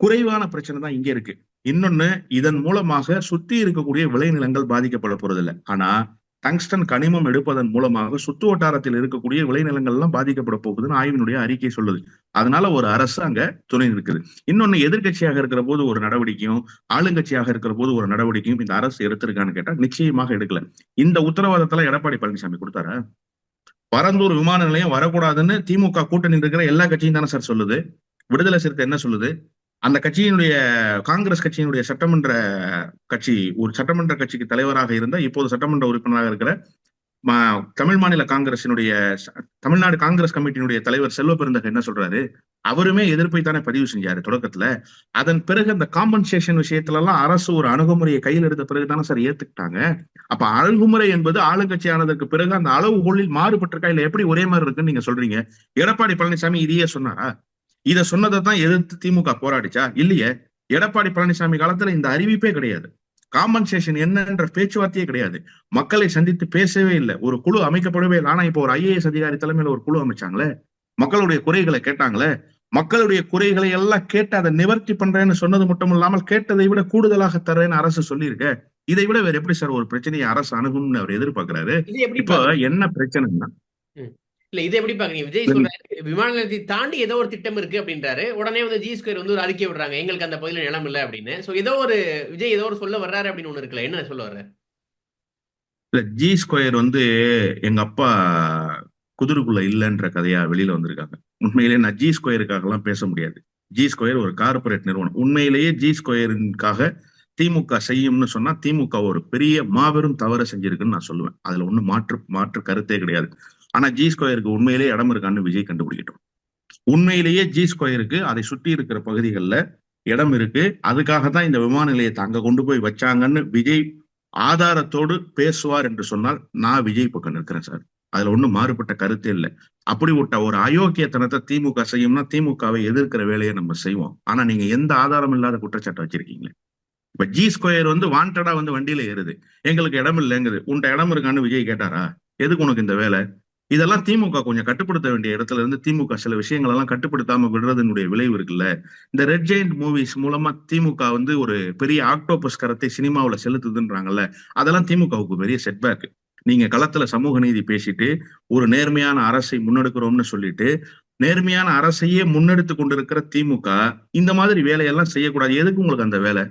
குறைவான பிரச்சனை தான் இங்க இருக்கு. இன்னொன்னு இதன் மூலமாக சுத்தி இருக்கக்கூடிய விளைநிலங்கள் பாதிக்கப்பட போறதில்லை. ஆனா டங்ஸ்டன் கனிமம் எடுப்பதன் மூலமாக சுத்து வட்டாரத்தில் இருக்கக்கூடிய விளைநிலங்கள் எல்லாம் பாதிக்கப்பட போகுதுன்னு ஆய்வினுடைய அறிக்கை சொல்லுது. அதனால ஒரு அரசு அங்க துணை நிற்குது. இன்னொன்னு எதிர்க்கட்சியாக இருக்கிற போது ஒரு நடவடிக்கையும் ஆளுங்கட்சியாக இருக்கிற போது ஒரு நடவடிக்கையும் இந்த அரசு எடுத்திருக்கான்னு கேட்டா நிச்சயமாக எடுக்கல. இந்த உத்தரவாதத்துல எடப்பாடி பழனிசாமி கொடுத்தாரா? பரந்தூர் விமான நிலையம் வரக்கூடாதுன்னு திமுக கூட்டணி இருக்கிற எல்லா கட்சியும் தானே சார் சொல்லுது. விடுதலை சிறுத்தை என்ன சொல்லுது? அந்த கட்சியினுடைய காங்கிரஸ் கட்சியினுடைய சட்டமன்ற கட்சி ஒரு சட்டமன்ற கட்சிக்கு தலைவராக இருந்த இப்போது சட்டமன்ற உறுப்பினராக இருக்கிற மா- தமிழ் மாநில காங்கிரசினுடைய ச- தமிழ்நாடு காங்கிரஸ் கமிட்டியினுடைய தலைவர் செல்வபெருந்தகம் என்ன சொல்றாரு? அவருமே எதிர்ப்பை தானே பதிவு செஞ்சாரு தொடக்கத்துல. அதன் பிறகு அந்த காம்பன்சேஷன் விஷயத்துல எல்லாம் அரசு ஒரு அணுகுமுறையை கையில் எடுத்த பிறகு தானே சார் ஏத்துக்கிட்டாங்க. அப்ப அணுகுமுறை என்பது ஆளுங்கட்சி ஆனதற்கு பிறகு அந்த அளவுகோலில் மாறுபட்டிருக்கா? இல்ல எப்படி ஒரே மாதிரி இருக்குன்னு நீங்க சொல்றீங்க? எடப்பாடி பழனிசாமி இதையே சொன்னாரா? இத சொன்னதை தான் எதிர்த்து திமுக போராடிச்சா? இல்லையே. எடப்பாடி பழனிசாமி காலத்துல இந்த அறிவிப்பே கிடையாது. காம்பன்சேஷன் என்னன்ற பேச்சுவார்த்தையே கிடையாது. மக்களை சந்தித்து பேசவே இல்லை. ஒரு குழு அமைக்கப்படவே இல்லை. ஆனா இப்போ ஒரு ஐஏஎஸ் அதிகாரி தலைமையில ஒரு குழு அமைச்சாங்களே? மக்களுடைய குறைகளை கேட்டாங்களே? மக்களுடைய குறைகளை எல்லாம் கேட்டு அதை நிவர்த்தி பண்றேன்னு சொன்னது மட்டும் இல்லாமல் கேட்டதை விட கூடுதலாக தர்றேன்னு அரசு சொல்லியிருக்க. இதை விட வேற எப்படி சார் ஒரு பிரச்சனையை அரசு அணுகும்னு அவர் எதிர்பார்க்கிறாரு? இப்போ? என்ன பிரச்சனைன்னா இல்ல இது எப்படி பாக்குறீங்க விஜய். சொல்றாரு விமான நிலையத்தை தாண்டி ஏதோ ஒரு திட்டம் இருக்கு அப்படின்றாரு. உடனே வந்து ஜி ஸ்கொயர் வந்து ஒரு அறிக்கை விடுறாங்க எங்களுக்கு அந்த பகுதியில் நிலம் இல்ல அப்படின்னு. சோ ஏதோ ஒரு விஜய் ஏதோ ஒரு சொல்ல வர்றாரு அப்படின்னு ஒண்ணு இருக்குல்ல என்ன சொல்ல வர்றாரு? இல்ல ஜி ஸ்கொயர் வந்து எங்க அப்பா குதிரைக்குள்ள இல்லைன்ற கதையா வெளியில வந்திருக்காங்க. உண்மையிலேயே நான் ஜி ஸ்கொயருக்காக எல்லாம் பேச முடியாது. ஜி ஸ்கொயர் ஒரு கார்ப்பரேட் நிறுவனம். உண்மையிலேயே ஜி ஸ்கொயருக்காக திமுக செய்யும்னு சொன்னா திமுக ஒரு பெரிய மாபெரும் தவறை செஞ்சிருக்குன்னு நான் சொல்லுவேன். அதுல ஒண்ணும் மாற்று மாற்று கருத்தே கிடையாது. ஆனா ஜி ஸ்கொயருக்கு உண்மையிலேயே இடம் இருக்கான்னு விஜய் கண்டுபிடிக்கட்டும். உண்மையிலேயே ஜி ஸ்கொயருக்கு அதை சுற்றி இருக்கிற பகுதிகளில் இடம் இருக்கு. அதுக்காக தான் இந்த விமான நிலையத்தை அங்க கொண்டு போய் வச்சாங்கன்னு விஜய் ஆதாரத்தோடு பேசுவார் என்று சொன்னால் நான் விஜய் பக்கம் நிற்கிறேன் சார். அதுல ஒண்ணும் மாறுபட்ட கருத்தே இல்லை. அப்படி விட்ட ஒரு அயோக்கியத்தனத்தை திமுக செய்யும்னா திமுகவை எதிர்க்கிற வேலையை நம்ம செய்வோம். ஆனா நீங்க எந்த ஆதாரம் இல்லாத குற்றச்சாட்டை வச்சிருக்கீங்களே? இப்ப ஜி ஸ்கொயர் வந்து வாண்டடா வந்து வண்டியில ஏறுது. எங்களுக்கு இடம் இல்லைங்குது. உன்ட்ட இடம் இருக்கான்னு விஜய் கேட்டாரா? எதுக்கு உனக்கு இந்த வேலை? இதெல்லாம் திமுக கொஞ்சம் கட்டுப்படுத்த வேண்டிய இடத்துல இருந்து திமுக சில விஷயங்கள் எல்லாம் கட்டுப்படுத்தாம விடுறதுனுடைய விளைவு இருக்குல்ல. இந்த ரெட் ஜெயிண்ட் மூவிஸ் மூலமா திமுக வந்து ஒரு பெரிய ஆக்டோபஸ் கரத்தை சினிமாவில் செலுத்துதுன்றாங்கல்ல அதெல்லாம் திமுகவுக்கு பெரிய செட்பேக் நீங்க களத்துல சமூக நீதி பேசிட்டு ஒரு நேர்மையான அரசை முன்னெடுக்கிறோம்னு சொல்லிட்டு நேர்மையான அரசையே முன்னெடுத்து கொண்டிருக்கிற திமுக இந்த மாதிரி வேலையெல்லாம் செய்யக்கூடாது. எதுக்கு உங்களுக்கு அந்த வேலை?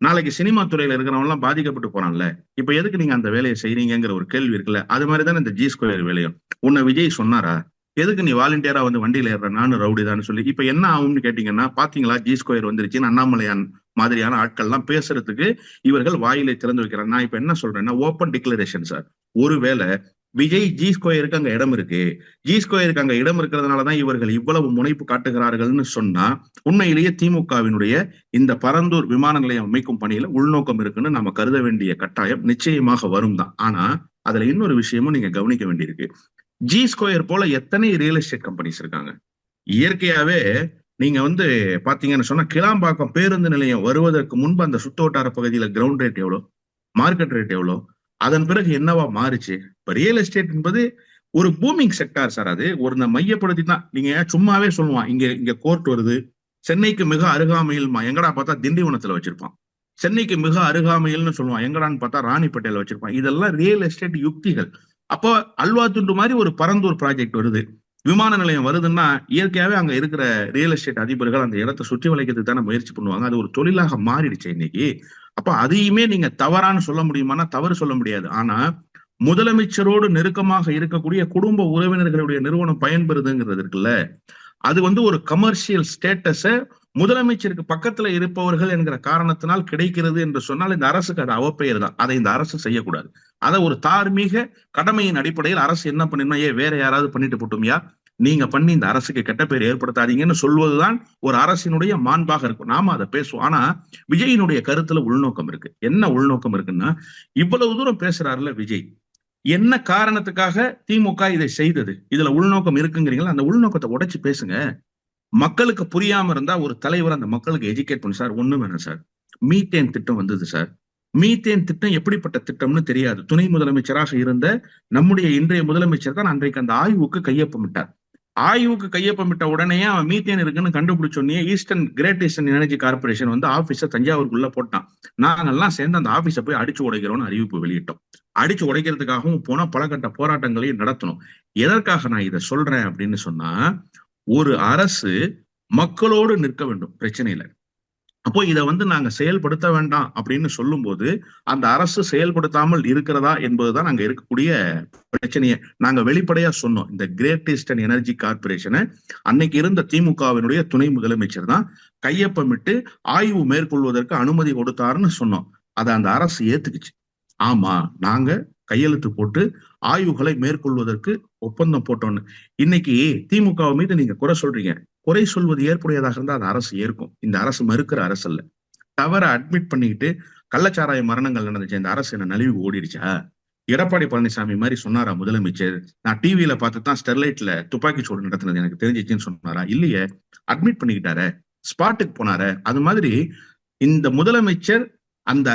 நாளைக்கு சினிமா துறையில இருக்கிறவங்க எல்லாம் பாதிக்கப்பட்டு போறான்ல. இப்ப எதுக்கு நீங்க அந்த வேலையை செய்றீங்கிற ஒரு கேள்வி இருக்குல்ல? அது மாதிரி தானே இந்த ஜி ஸ்கொயர் வேலையும். உன்னை விஜய் சொன்னாரா? எதுக்கு நீ வாலண்டியரா வந்து வண்டியில ஏறுற? நானும் ரவுடி தான் சொல்லி. இப்ப என்ன ஆகும்னு கேட்டீங்கன்னா பாத்தீங்களா ஜி ஸ்கொயர் வந்துருச்சுன்னு அண்ணாமலையான் மாதிரியான ஆட்கள் எல்லாம் பேசுறதுக்கு இவர்கள் வாயிலை திறந்து வைக்கிறாங்க. நான் இப்ப என்ன சொல்றேன்னா ஓப்பன் டிக்ளரேஷன் சார் ஒருவேளை விஜய் ஜி ஸ்கொயருக்கு அங்க இடம் இருக்கு. ஜி ஸ்கொயருக்கு அங்க இடம் இருக்கிறதுனாலதான் இவர்கள் இவ்வளவு முனைப்பு காட்டுகிறார்கள்னு சொன்னா உண்மையிலேயே திமுகவினுடைய இந்த பரந்தூர் விமான நிலையம் அமைக்கும் பணியில உள்நோக்கம் இருக்குன்னு நம்ம கருத வேண்டிய கட்டாயம் நிச்சயமாக வரும் தான். ஆனா அதுல இன்னொரு விஷயமும் நீங்க கவனிக்க வேண்டியிருக்கு. ஜி ஸ்கொயர் போல எத்தனை ரியல் எஸ்டேட் கம்பெனிஸ் இருக்காங்க? இயற்கையாவே நீங்க வந்து பாத்தீங்கன்னு சொன்னா கிளாம்பாக்கம் பேருந்து நிலையம் வருவதற்கு முன்பு அந்த சுத்தோட்டார பகுதியில கிரவுண்ட் ரேட் எவ்வளவு மார்க்கெட் ரேட் எவ்வளவு அதன் பிறகு என்னவா மாறுச்சு? இப்ப ரியல் எஸ்டேட் என்பது ஒரு பூமிங் செக்டார் சார் அது. ஒரு மையப்படுத்தி தான் நீங்க சும்மாவே சொல்லுவான் இங்க இங்க கோர்ட் வருது சென்னைக்கு மிக அருகாமையில்மா எங்கடா பார்த்தா திண்டிவனத்துல வச்சிருப்பான். சென்னைக்கு மிக அருகாமையில்னு சொல்லுவான் எங்கடான்னு பார்த்தா ராணிப்பேட்டையில வச்சிருப்பான். இதெல்லாம் ரியல் எஸ்டேட் யுக்திகள். அப்போ அல்வா துண்டு மாதிரி ஒரு பரந்தூர் ப்ராஜெக்ட் வருது. விமான நிலையம் வருதுன்னா இயற்கையாவே அங்க இருக்கிற ரியல் எஸ்டேட் அதிபர்கள் அந்த இடத்தை சுற்றி வளைக்கிறதுக்கு தானே முயற்சி பண்ணுவாங்க. அது ஒரு தொழிலாக மாறிடுச்சு இன்னைக்கு. அப்ப அதையுமே நீங்க தவறான்னு சொல்ல முடியுமானா தவறு சொல்ல முடியாது. ஆனா முதலமைச்சரோடு நெருக்கமாக இருக்கக்கூடிய குடும்ப உறவினர்களுடைய நிறுவனம் பயன்பெறுதுங்கிறது இருக்குல்ல. அது வந்து ஒரு கமர்ஷியல் ஸ்டேட்டஸ முதலமைச்சருக்கு பக்கத்துல இருப்பவர்கள் என்கிற காரணத்தினால் கிடைக்கிறது என்று சொன்னால் இந்த அரசுக்கு அது அவப்பெயர் தான். அதை இந்த அரசு செய்யக்கூடாது. அதை ஒரு தார்மீக கடமையின் அடிப்படையில் அரசு என்ன பண்ணினா ஏ வேற யாராவது பண்ணிட்டு போட்டோம்யா? நீங்க பண்ணி இந்த அரசுக்கு கெட்ட பேர் ஏற்படுத்தாதீங்கன்னு சொல்வதுதான் ஒரு அரசினுடைய மாண்பாக இருக்கும். நாம அதை பேசுவோம். ஆனா விஜயினுடைய கருத்துல உள்நோக்கம் இருக்கு. என்ன உள்நோக்கம் இருக்குன்னா இவ்வளவு தூரம் பேசுறாருல விஜய். என்ன காரணத்துக்காக திமுக இதை செய்தது? இதுல உள்நோக்கம் இருக்குங்கிறீங்களா? அந்த உள்நோக்கத்தை உடைச்சு பேசுங்க. மக்களுக்கு புரியாம இருந்தா ஒரு தலைவர் அந்த மக்களுக்கு எஜுகேட் பண்ணு. சார் ஒண்ணு வேணும் சார். மீத்தேன் திட்டம் வந்தது சார். மீத்தேன் திட்டம் எப்படிப்பட்ட திட்டம்னு தெரியாது. துணை முதலமைச்சராக இருந்த நம்முடைய இன்றைய முதலமைச்சர் தான் அன்றைக்கு அந்த ஆய்வுக்கு கையொப்பமிட்டார். ஆய்வுக்கு கையொப்பமிட்ட உடனே அவன் மீத்தேன் இருக்குன்னு கண்டுபிடிச்சோடனே eastern great eastern energy corporation வந்து ஆபீஸ தஞ்சாவூருக்குள்ள போட்டான். நாங்கெல்லாம் சேர்ந்து அந்த ஆபீஸை போய் அடிச்சு உடைக்கிறோம்னு அறிவிப்பு வெளியிட்டோம். அடிச்சு உடைக்கிறதுக்காகவும் போனா பல கட்ட போராட்டங்களையும் நடத்தணும். எதற்காக நான் இதை சொல்றேன் அப்படின்னு சொன்னா ஒரு அரசு மக்களோடு நிற்க வேண்டும் பிரச்சனையில. அப்போ இதை வந்து நாங்க செயல்படுத்த வேண்டாம் அப்படின்னு சொல்லும்போது அந்த அரசு செயல்படுத்தாமல் இருக்கிறதா என்பதுதான் நாங்க இருக்கக்கூடிய பிரச்சனையை. நாங்க வெளிப்படையா சொன்னோம் இந்த கிரேட் ஈஸ்டர்ன் எனர்ஜி கார்பரேஷனை அன்னைக்கு இருந்த திமுகவினுடைய துணை முதலமைச்சர் தான் கையொப்பமிட்டு ஆய்வு மேற்கொள்வதற்கு அனுமதி கொடுத்தாருன்னு சொன்னோம். அதை அந்த அரசு ஏத்துக்குச்சு. ஆமா நாங்க கையெழுத்து போட்டு ஆய்வுகளை மேற்கொள்வதற்கு ஒப்பந்தம் போட்டோன்னு இன்னைக்கு திமுக மீது நீங்க குறை சொல்றீங்க. குறை சொல்வது ஏற்புடையதாக இருந்தால் அந்த அரசு ஏற்கும். இந்த அரசு மறுக்கிற அரசு அல்ல. தவற அட்மிட் பண்ணிக்கிட்டு கள்ளச்சாராய மரணங்கள் நடந்துச்சு. இந்த அரசு என்ன நழுவி ஓடிடுச்சா? எடப்பாடி பழனிசாமி மாதிரி சொன்னாரா முதலமைச்சர்? நான் டிவியில பார்த்து தான் ஸ்டெர்லைட்ல துப்பாக்கி சூடு நடத்துனது எனக்கு தெரிஞ்சிச்சுன்னு சொன்னாரா? இல்லையே. அட்மிட் பண்ணிக்கிட்டாரு. ஸ்பாட்டுக்கு போனாரு. அது மாதிரி இந்த முதலமைச்சர் அந்த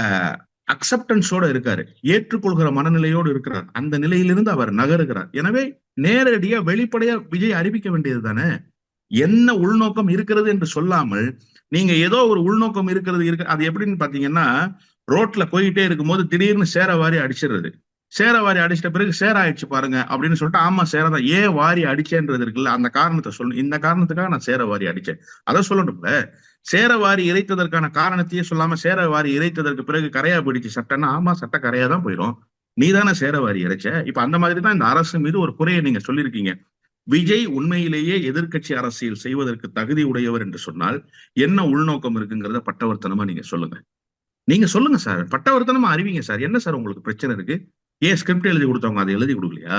அக்செப்டன்ஸோட இருக்காரு. ஏற்றுக்கொள்கிற மனநிலையோடு இருக்கிறார். அந்த நிலையிலிருந்து அவர் நகருகிறார். எனவே நேரடியா வெளிப்படையா விஜய் அறிவிக்க வேண்டியது தானே என்ன உள்நோக்கம் இருக்கிறது என்று சொல்லாமல் நீங்க ஏதோ ஒரு உள்நோக்கம் இருக்கிறது இருக்கு அது எப்படின்னு பாத்தீங்கன்னா ரோட்ல போயிட்டே இருக்கும்போது திடீர்னு சேர வாரி அடிச்சிடுறது. சேர வாரி அடிச்சிட்ட பிறகு சேர ஆயிடுச்சு பாருங்க அப்படின்னு சொல்லிட்டு ஆமா சேரதான். ஏன் வாரி அடிச்சேன்றது இருக்குல்ல அந்த காரணத்தை சொல்லணும். இந்த காரணத்துக்காக நான் சேர வாரி அடிச்சேன். அதை சொல்லணும்ல. சேர வாரி இறைத்ததற்கான காரணத்தையே சொல்லாம சேர வாரி இறைத்ததற்கு பிறகு கரையா போயிடுச்சு சட்டைன்னா ஆமா சட்டை கரையா தான் போயிடும். நீ தானே சேர வாரி இறைச்ச? இப்ப அந்த மாதிரி தான் இந்த அரசு மீது ஒரு குறையை நீங்க சொல்லியிருக்கீங்க. விஜய் உண்மையிலேயே எதிர்க்கட்சி அரசியல் செய்வதற்கு தகுதி உடையவர் என்று சொன்னால் என்ன உள்நோக்கம் இருக்குங்கிறத பட்டவர்த்தனமா நீங்க சொல்லுங்க. நீங்க சொல்லுங்க சார். பட்டவர்த்தனமா அறிவிங்க சார். என்ன சார் உங்களுக்கு பிரச்சனை இருக்கு? ஏன் ஸ்கிரிப்ட் எழுதி கொடுத்தவங்க அதை எழுதி கொடுக்கலையா?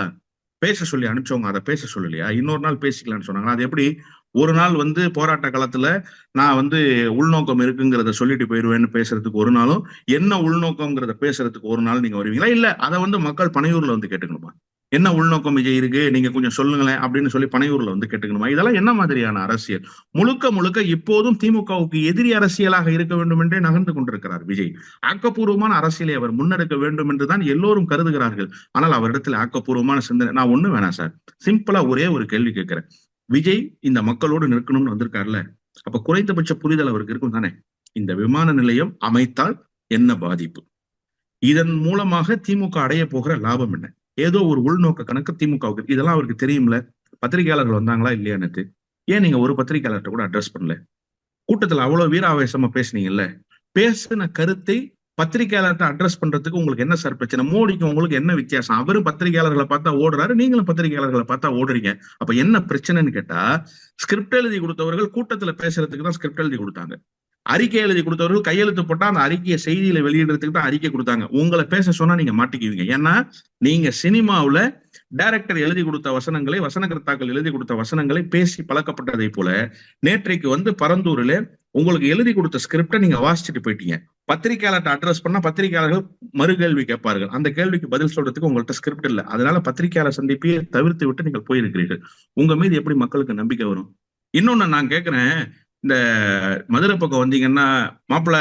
பேச சொல்லி அனுப்பிச்சவங்க அதை பேச சொல்லலையா? இன்னொரு நாள் பேசிக்கலாம்னு சொன்னாங்க அது எப்படி? ஒரு நாள் வந்து போராட்ட காலத்துல நான் வந்து உள்நோக்கம் இருக்குங்கிறத சொல்லிட்டு போயிடுவேன்னு பேசுறதுக்கு ஒரு நாளும் என்ன உள்நோக்கம்ங்கிறத பேசுறதுக்கு ஒரு நாள் நீங்க வருவீங்களா? இல்ல அதை வந்து மக்கள் பனையூர்ல வந்து கேட்டுக்கணுமா? என்ன உள்நோக்கம் விஜய் இருக்கு? நீங்க கொஞ்சம் சொல்லுங்களேன் அப்படின்னு சொல்லி பனையூர்ல வந்து கேட்டுக்கணுமா? இதெல்லாம் என்ன மாதிரியான அரசியல்? முழுக்க முழுக்க இப்போதும் திமுகவுக்கு எதிரி அரசியலாக இருக்க வேண்டும் என்றே நகர்ந்து கொண்டிருக்கிறார் விஜய். ஆக்கப்பூர்வமான அரசியலை அவர் முன்னெடுக்க வேண்டும் என்றுதான் எல்லோரும் கருதுகிறார்கள். ஆனால் அவரிடத்தில் ஆக்கப்பூர்வமான சிந்தனை நான் ஒண்ணு வேணாம் சார். சிம்பிளா ஒரே ஒரு கேள்வி கேட்கிறேன். விஜய் இந்த மக்களோடு நிற்கணும்னு வந்திருக்காருல்ல? அப்ப குறைந்தபட்ச புரிதல் அவருக்கு இருக்கும் தானே? இந்த விமான நிலையம் அமைத்தால் என்ன பாதிப்பு? இதன் மூலமாக திமுக அடைய போகிற லாபம் என்ன? ஏதோ ஒரு உள்நோக்க கணக்கு திமுகவுக்கு இதெல்லாம் அவருக்கு தெரியும்ல. பத்திரிகையாளர்கள் வந்தாங்களா இல்லையான்னு ஏன் நீங்க ஒரு பத்திரிகையாளர்கிட்ட கூட அட்ரஸ் பண்ணல? கூட்டத்துல அவ்வளவு வீராவேசமா பேசுனீங்கல்ல? பேசின கருத்தை பத்திரிகையாளர்கிட்ட அட்ரஸ் பண்றதுக்கு உங்களுக்கு என்ன சார் பிரச்சனை? மோடிக்கு உங்களுக்கு என்ன வித்தியாசம்? அவரும் பத்திரிகையாளர்களை பார்த்தா ஓடுறாரு நீங்களும் பத்திரிகையாளர்களை பார்த்தா ஓடுறீங்க. அப்ப என்ன பிரச்சனைன்னு கேட்டா ஸ்கிரிப்ட் எழுதி கொடுத்தவர்கள் கூட்டத்துல பேசுறதுக்கு தான் ஸ்கிரிப்ட் எழுதி கொடுத்தாங்க. அறிக்கை எழுதி கொடுத்தவர்கள் கையெழுத்து போட்டா அந்த அறிக்கையை செய்தியில வெளியிடுறதுக்கு தான் அறிக்கை கொடுத்தாங்க. உங்களை பேச சொன்னா நீங்க மாட்டிக்குவீங்க. ஏன்னா நீங்க சினிமாவுல டைரக்டர் எழுதி கொடுத்த வசனங்களை வசனகர்த்தாக்கள் எழுதி கொடுத்த வசனங்களை பேசி பழக்கப்பட்டதை போல நேற்றைக்கு வந்து பரந்தூர்ல உங்களுக்கு எழுதி கொடுத்த ஸ்கிரிப்டை நீங்க வாசிச்சுட்டு போயிட்டீங்க. பத்திரிகையாளர்கிட்ட அட்ரஸ் பண்ணா பத்திரிகையாளர்கள் மறுகேள்வி கேட்பார்கள். அந்த கேள்விக்கு பதில் சொல்றதுக்கு உங்கள்கிட்ட ஸ்கிரிப்ட் இல்லை. அதனால பத்திரிகையாளர் சந்திப்பையே தவிர்த்து விட்டு நீங்கள் போயிருக்கிறீர்கள். உங்க மீது எப்படி மக்களுக்கு நம்பிக்கை வரும்? இன்னொன்னு நான் கேட்கிறேன். இந்த மதுரை பக்கம் வந்தீங்கன்னா மாப்பிள்ள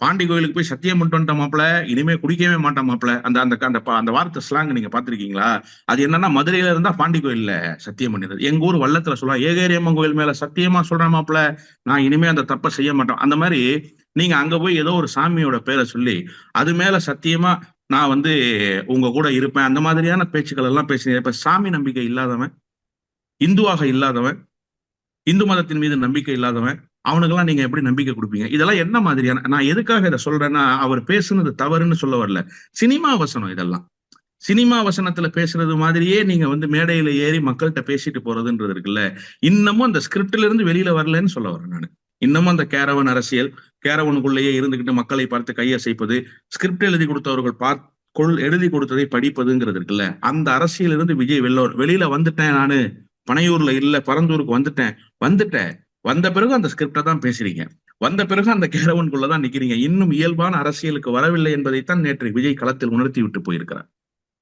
பாண்டி கோயிலுக்கு போய் சத்தியம் பண்ணிட்டு வந்துட்ட மாப்பிள்ள இனிமே குடிக்கவே மாட்டான் மாப்பிள்ள அந்த அந்த அந்த அந்த வார்த்தை ஸ்லாங் நீங்க பாத்திருக்கீங்களா அது என்னன்னா மதுரையில இருந்தா பாண்டி கோயில்ல சத்தியம் பண்ணிடுது எங்க ஊர் வள்ளத்துல சொல்லலாம் ஏகேரியம்மன் கோயில் மேல சத்தியமா சொல்றேன் மாப்பிள்ள நான் இனிமே அந்த தப்பை செய்ய மாட்டோம் அந்த மாதிரி நீங்க அங்க போய் ஏதோ ஒரு சாமியோட பேரை சொல்லி அது மேல சத்தியமா நான் வந்து உங்க கூட இருப்பேன். அந்த மாதிரியான பேச்சுக்கள் எல்லாம் பேசினேன் இப்ப சாமி நம்பிக்கை இல்லாதவன் இந்துவாக இல்லாதவன் இந்து மதத்தின் மீது நம்பிக்கை இல்லாதவன் அவனுக்கெல்லாம் நீங்க எப்படி நம்பிக்கை கொடுப்பீங்க? இதெல்லாம் என்ன மாதிரியான நான் எதுக்காக இதை சொல்றேன்னா அவர் பேசுனது தவறுன்னு சொல்ல வரல. சினிமா வசனம் இதெல்லாம். சினிமா வசனத்துல பேசுறது மாதிரியே நீங்க வந்து மேடையில ஏறி மக்கள்கிட்ட பேசிட்டு போறதுன்றது இருக்குல்ல. இன்னமும் அந்த ஸ்கிரிப்ட்ல இருந்து வெளியில வரலன்னு சொல்ல வரேன் நான். இன்னமும் அந்த கேரவன் அரசியல் கேரவனுக்குள்ளேயே இருந்துகிட்டு மக்களை பார்த்து கையசைப்பது ஸ்கிரிப்ட் எழுதி கொடுத்தவர்கள் பார் கொள் எழுதி கொடுத்ததை படிப்பதுங்கிறது இருக்குல்ல. அந்த அரசியல் இருந்து விஜய் வெள்ளோர் வெளியில வந்துட்டேன் நானு. பனையூர்ல இல்ல பரந்தூருக்கு வந்துட்டேன். வந்துட்டேன். வந்த பிறகு அந்த ஸ்கிரிப்டை தான் பேசுறீங்க. வந்த பிறகு அந்த கேரவன்குள்ளதான் நிக்கிறீங்க. இன்னும் இயல்பான அரசியலுக்கு வரவில்லை என்பதைத்தான் நேற்று விஜய் களத்தில் உணர்த்தி விட்டு போயிருக்கிறார்.